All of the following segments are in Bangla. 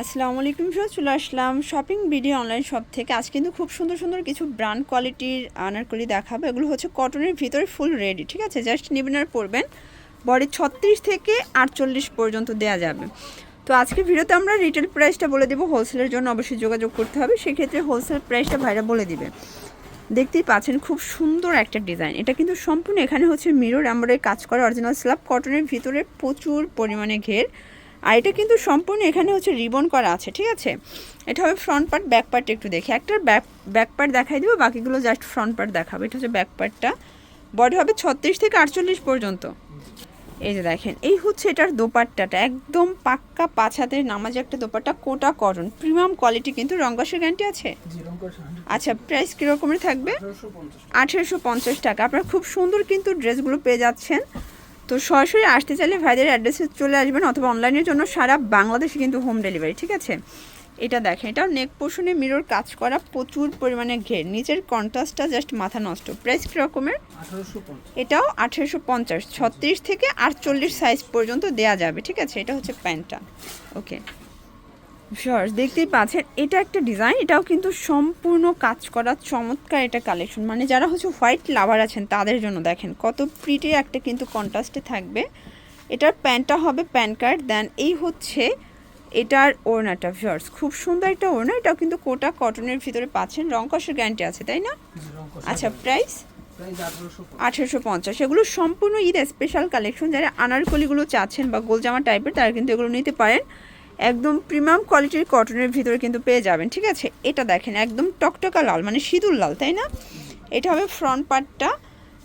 আসসালামু আলাইকুম স্যার চলে আসলাম শপিং ভিডিও অনলাইন শপ থেকে। আজ কিন্তু খুব সুন্দর সুন্দর কিছু ব্র্যান্ড কোয়ালিটির আনারকলি দেখাবো। এগুলো হচ্ছে কটনের ভিতরে ফুল রেডি ঠিক আছে? জাস্ট নেবেন আর পরবেন। বডি ছত্রিশ থেকে আটচল্লিশ পর্যন্ত দেওয়া যাবে। তো আজকে ভিডিওতে আমরা রিটেল প্রাইসটা বলে দেবো। হোলসেলের জন্য অবশ্যই যোগাযোগ করতে হবে। সেক্ষেত্রে হোলসেল প্রাইসটা ভাইরা বলে দিবে। দেখতেই পাচ্ছেন খুব সুন্দর একটা ডিজাইন এটা কিন্তু সম্পূর্ণ এখানে হচ্ছে মিরর আমরা কাজ করা অরিজিনাল স্ল্যাব কটনের ভিতরে প্রচুর পরিমাণে ঘের। আর এটা কিন্তু সম্পূর্ণ এখানে হচ্ছে রিবন করা আছে ঠিক আছে? এটা হবে ফ্রন্ট পার্ট ব্যাক পার্ট একটু দেখি। একটা ব্যাক ব্যাক পার্ট দেখাই দিব বাকিগুলো জাস্ট ফ্রন্ট পার্ট দেখাবো। এটা হচ্ছে ব্যাক পার্টটা বডি হবে ছত্রিশ থেকে আটচল্লিশ পর্যন্ত। এই যে দেখেন এই হচ্ছে এটার দোপাট্টাটা। একদম পাক্কা পাঁচ হাতের নামাজে একটা dupatta Kota cotton premium quality কিন্তু রঙ্গসের গ্যারান্টি আছে? আচ্ছা প্রাইস কীরকমের থাকবে? আঠেরোশো পঞ্চাশ টাকা। আপনারা খুব সুন্দর কিন্তু ড্রেসগুলো পেয়ে যাচ্ছেন। তো সরাসরি আসতে চাইলে ভাইদের অ্যাড্রেসে চলে আসবেন অথবা অনলাইনের জন্য সারা বাংলাদেশে কিন্তু হোম ডেলিভারি ঠিক আছে? এটা দেখেন এটাও নেক পোর্শনে মিরর কাজ করা প্রচুর পরিমাণে ঘের। নিচের কন্ট্রাস্টটা জাস্ট মাথা নষ্ট। প্রাইস কীরকমের এটাও আঠেরোশো পঞ্চাশ। ছত্রিশ থেকে আটচল্লিশ সাইজ পর্যন্ত দেয়া যাবে ঠিক আছে? এটা হচ্ছে প্যান্টটা। ওকে শর্টস দেখতেই পাচ্ছেন এটা একটা ডিজাইন এটাও কিন্তু সম্পূর্ণ কাজ করা চমৎকার এটা কালেকশন মানে যারা হচ্ছে হোয়াইট লাভার আছেন তাদের জন্য দেখেন কত প্রিটি একটা কিন্তু কন্ট্রাস্টে থাকবে। এটার প্যান্টটা হবে প্যান কার্ড দেন এই হচ্ছে এটার ওড়নাটা শর্টস খুব সুন্দর একটা ওড়না এটাও কিন্তু কোটা কটনের ভিতরে পাচ্ছেন রং কষের গ্যারান্টি আছে তাই না? আচ্ছা প্রাইস আঠেরোশো পঞ্চাশ। এগুলো সম্পূর্ণ ঈদ স্পেশাল কালেকশন যারা আনারকলিগুলো চাচ্ছেন বা গোলজামা টাইপের তারা কিন্তু এগুলো নিতে পারেন। একদম প্রিমিয়াম কোয়ালিটির কটনের ভিতরে কিন্তু পেয়ে যাবেন ঠিক আছে? এটা দেখেন একদম টকটকা লাল মানে সিঁদুর লাল তাই না? এটা হবে ফ্রন্ট পার্টটা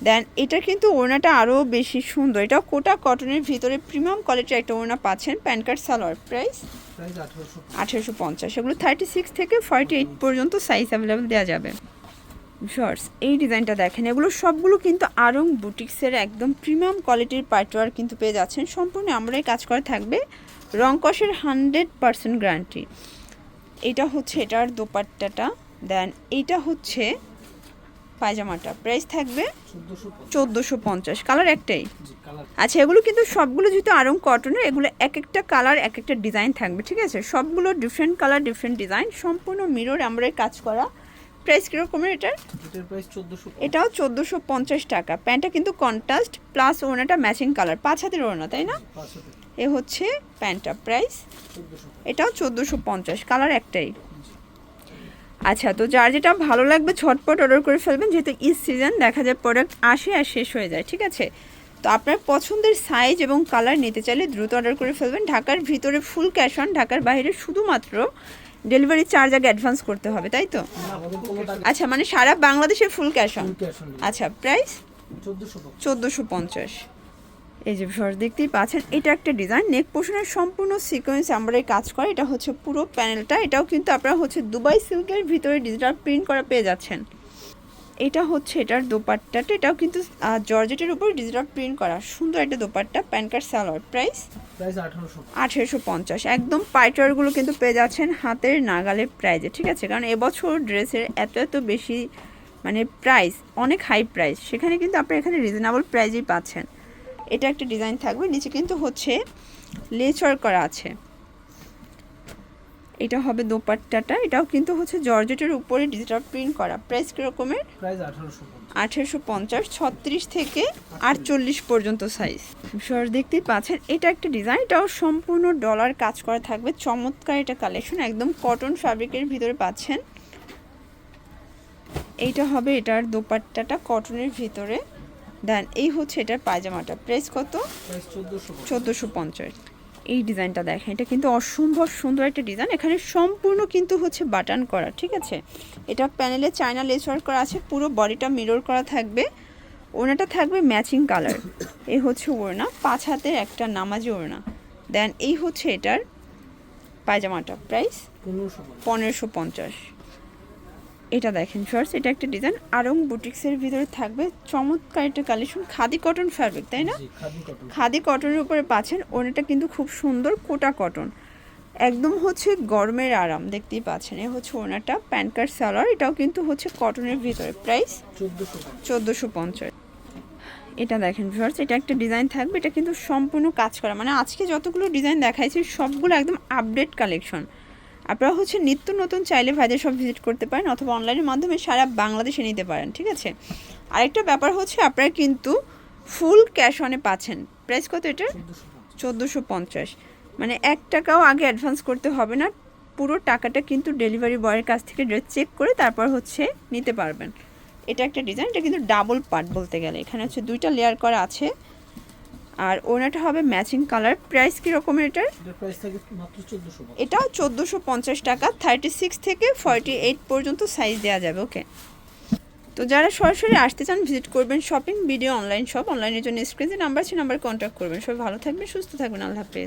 দেন এটা কিন্তু ওড়নাটা আরও বেশি সুন্দর। এটাও কোটা কটনের ভিতরে প্রিমিয়াম কোয়ালিটির একটা ওড়না পাচ্ছেন প্যান কার্ড সালোয়ার প্রাইস আঠেরোশো পঞ্চাশ। এগুলো থার্টি সিক্স থেকে ফর্টি এইট পর্যন্ত সাইজ অ্যাভেলেবেল দেওয়া যাবে। শর্টস এই ডিজাইনটা দেখেন এগুলো সবগুলো কিন্তু আরং বুটিক্সের একদম প্রিমিয়াম কোয়ালিটির পার্টওয়ার কিন্তু পেয়ে যাচ্ছেন। সম্পূর্ণ আমরাই কাজ করা থাকবে। রং কষের হান্ড্রেড পারসেন্ট গ্যারান্টি এটা হচ্ছে এটার দোপাট্টাটা। দেন এইটা হচ্ছে পায়জামাটা। প্রাইস থাকবে চোদ্দোশো পঞ্চাশ। কালার একটাই? আচ্ছা এগুলো কিন্তু সবগুলো যেহেতু আরং কটনের এগুলো এক একটা কালার এক একটা ডিজাইন থাকবে ঠিক আছে? সবগুলো ডিফারেন্ট কালার ডিফারেন্ট ডিজাইন সম্পূর্ণ মিরর আমরাই কাজ করা প্রাইস কীরকমের এটার? এটাও চোদ্দোশো পঞ্চাশ টাকা। প্যান্টটা কিন্তু কন্ট্রাস্ট প্লাস ওনাটা ম্যাচিং কালার পাঁচ হাতের ওনা তাই না? এ হচ্ছে প্যান্টটা প্রাইস এটাও চোদ্দোশো পঞ্চাশ কালার একটাই। আচ্ছা তো যার যেটা ভালো লাগবে ছটপট অর্ডার করে ফেলবেন। যেহেতু ঈদ সিজন দেখা যায় প্রোডাক্ট আসে আর শেষ হয়ে যায় ঠিক আছে? তো আপনার পছন্দের সাইজ এবং কালার নিতে চাইলে দ্রুত অর্ডার করে ফেলবেন। ঢাকার ভিতরে ফুল ক্যাশ অন ঢাকার বাইরে শুধুমাত্র ডেলিভারি চার্জ আগে অ্যাডভান্স করতে হবে তাই তো? আচ্ছা মানে সারা বাংলাদেশের ফুল ক্যাশ অন আচ্ছা প্রাইস চোদ্দোশো পঞ্চাশ। এই যে সর দেখতেই পাচ্ছেন এটা একটা ডিজাইন নেক পোষণের সম্পূর্ণ সিকোয়েন্স আমরা কাজ করে এটা হচ্ছে পুরো প্যানেলটা এটাও কিন্তু আপনারা হচ্ছে দুবাই সিল্কের ভিতরে ডিজিটাল প্রিন্ট করা পেয়ে যাচ্ছেন। এটা হচ্ছে এটার দোপাট্টাটা এটাও কিন্তু জর্জেটের উপর ডিজিটাল প্রিন্ট করা। সুন্দর একটা dupatta pan card salwar price আঠেরোশো। পঞ্চাশ। একদম পাইটারগুলো কিন্তু পেয়ে যাচ্ছেন হাতের নাগালের প্রাইজে ঠিক আছে? কারণ এবছর ড্রেসের এত এত বেশি মানে প্রাইস অনেক হাই প্রাইস। সেখানে কিন্তু আপনি এখানে রিজনেবল প্রাইজেই পাচ্ছেন। এটা একটা ডিজাইন থাকবে নিচে কিন্তু হচ্ছে লেচার করা আছে। এটা হবে দোপাট্টাটা। এটাও কিন্তু হচ্ছে জর্জেটের উপরে ডিজিটাল প্রিন্ট করা। প্রাইস কীরকমের? আঠেরোশো পঞ্চাশ। ছত্রিশ থেকে আটচল্লিশ পর্যন্ত সাইজ সর দেখতেই পাচ্ছেন এটা একটা ডিজাইন এটাও সম্পূর্ণ ডলার কাজ করা থাকবে। চমৎকার এটা কালেকশন একদম কটন ফ্যাব্রিকের ভিতরে পাচ্ছেন। এইটা হবে এটার দোপাট্টাটা কটনের ভিতরে। দেন এই হচ্ছে এটার পায়জামাটা। প্রাইস কত? চোদ্দোশো পঞ্চাশ। এই ডিজাইনটা দেখেন এটা কিন্তু অসম্ভব সুন্দর একটা ডিজাইন। এখানে সম্পূর্ণ কিন্তু হচ্ছে বাটন করা ঠিক আছে? এটা প্যানেলে চায়না লেস ওয়ার্ক করা আছে পুরো বডিটা মিরর করা থাকবে। ওড়নাটা থাকবে ম্যাচিং কালার। এই হচ্ছে ওড়না পাঁচ হাতের একটা নামাজি ওড়না। দেন এই হচ্ছে এটার পায়জামাটা প্রাইস পনেরোশো পঞ্চাশ। এটা দেখেন শর্টস এটা একটা ডিজাইন আরং বুটিক্সের ভিতরে থাকবে। চমৎকার একটা কালেকশন খাদি কটন ফ্যাব্রিক তাই না? খাদি কটনের উপরে পাচ্ছেন ওনাটা কিন্তু খুব সুন্দর কোটা কটন একদম হচ্ছে গরমের আরাম দেখতেই পাচ্ছেন। এ হচ্ছে ওনাটা প্যান কার্ড সালোয়ার এটাও কিন্তু হচ্ছে কটনের ভিতরে। প্রাইস চোদ্দোশো পঞ্চাশ। এটা দেখেন ভিউয়ার্স এটা একটা ডিজাইন থাকবে এটা কিন্তু সম্পূর্ণ কাজ করা। মানে আজকে যতগুলো ডিজাইন দেখাইছি সবগুলো একদম আপডেট কালেকশন আপনারা হচ্ছে নিত্য নতুন চাইলে ভাইদের সব ভিজিট করতে পারেন অথবা অনলাইনের মাধ্যমে সারা বাংলাদেশে নিতে পারেন, ঠিক আছে? আরেকটা ব্যাপার হচ্ছে আপনারা কিন্তু ফুল ক্যাশ অনে পাচ্ছেন। প্রাইস কত এটা চোদ্দোশো পঞ্চাশ। মানে এক টাকাও আগে অ্যাডভান্স করতে হবে না, পুরো টাকাটা কিন্তু ডেলিভারি বয়ের কাছ থেকে চেক করে তারপর হচ্ছে নিতে পারবেন। এটা একটা ডিজাইন এটা কিন্তু ডাবল পার্ট বলতে গেলে। এখানে হচ্ছে দুইটা লেয়ার করা আছে। আর ওনাটা হবে ম্যাচিং কালার। প্রাইস কীরকমের এটার? এটাও চোদ্দোশো পঞ্চাশ টাকা থার্টি সিক্স থেকে ফর্টি এইট পর্যন্ত সাইজ দেওয়া যাবে ওকে তো যারা সরাসরি আসতে চান ভিজিট করবেন শপিং ভিডিও অনলাইন শপ অনলাইনের জন্য স্ক্রিনে নাম্বার আছে নাম্বার কন্ট্যাক্ট করবেন। সবাই ভালো থাকবেন সুস্থ থাকবেন আল্লাহ হাফেজ।